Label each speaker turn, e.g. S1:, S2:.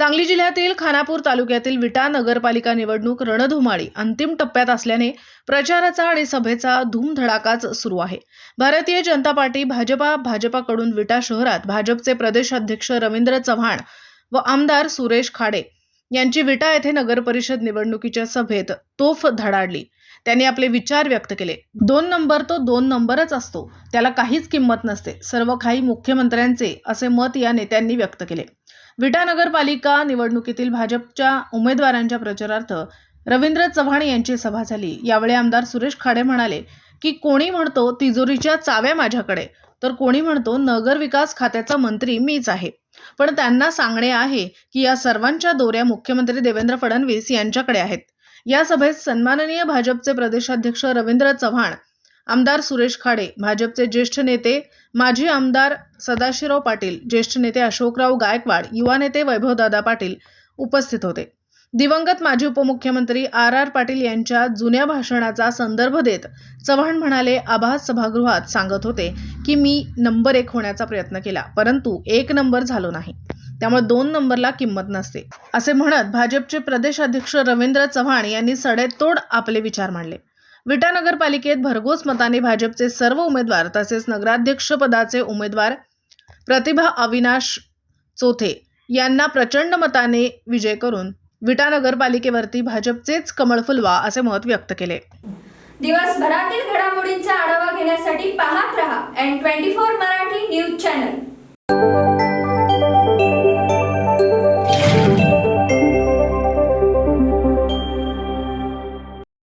S1: सांगली जिल्ह्यातील खानापूर तालुक्यातील विटा नगरपालिका निवडणूक रणधुमाळी अंतिम टप्प्यात असल्याने प्रचाराचा आणि सभेचा धूमधडाकाच सुरू आहे. भारतीय जनता पार्टी भाजपा भाजपाकडून विटा शहरात भाजपचे प्रदेशाध्यक्ष रवींद्र चव्हाण व आमदार सुरेश खाडे यांची विटा येथे नगरपरिषद निवडणुकीच्या सभेत तोफ धडाडली. त्यांनी आपले विचार व्यक्त केले. दोन नंबर तो दोन नंबरच असतो. त्याला काहीच किंमत नसते. सर्व काही मुख्यमंत्र्यांचे असे मत या नेत्यांनी व्यक्त केले. विटा नगरपालिका निवडणुकीतील भाजपच्या उमेदवारांच्या प्रचारार्थ रवींद्र चव्हाण यांची सभा झाली. यावेळी आमदार सुरेश खाडे म्हणाले की कोणी म्हणतो तिजोरीच्या चाव्या माझ्याकडे तर कोणी म्हणतो नगर विकास खात्याचा मंत्री मीच आहे. पण त्यांना सांगणे आहे की या सर्वांच्या दोऱ्या मुख्यमंत्री देवेंद्र फडणवीस यांच्याकडे आहेत. या सभेत सन्माननीय भाजपचे प्रदेशाध्यक्ष रवींद्र चव्हाण आमदार सुरेश खाडे भाजपचे ज्येष्ठ नेते माजी आमदार सदाशिवराव पाटील ज्येष्ठ नेते अशोकराव गायकवाड युवा नेते वैभवदादा पाटील उपस्थित होते. दिवंगत माजी उपमुख्यमंत्री आर आर पाटील यांच्या जुन्या भाषणाचा संदर्भ देत चव्हाण म्हणाले आभास सभागृहात सांगत होते की मी नंबर एक होण्याचा प्रयत्न केला परंतु एक नंबर झालो नाही. त्यामुळे दोन नंबरला किंमत नसते. असे म्हणत भाजपचे प्रदेशाध्यक्ष रवींद्र चव्हाण यांनी सडेतोड आपले विचार मांडले. विटा नगरपालिकेत भरघोस मताने भाजपचे सर्व उमेदवार तसेच नगराध्यक्ष पदाचे उमेदवार प्रतिभा अविनाश चोथे यांना प्रचंड मताने विजय करून विटा नगरपालिकेवरती भाजपचेच कमळ फुलवा असे मत व्यक्त केले.
S2: दिवसभरातील घडामोडींचा आढावा घेण्यासाठी पाहत रहा N twenty four Marathi news channel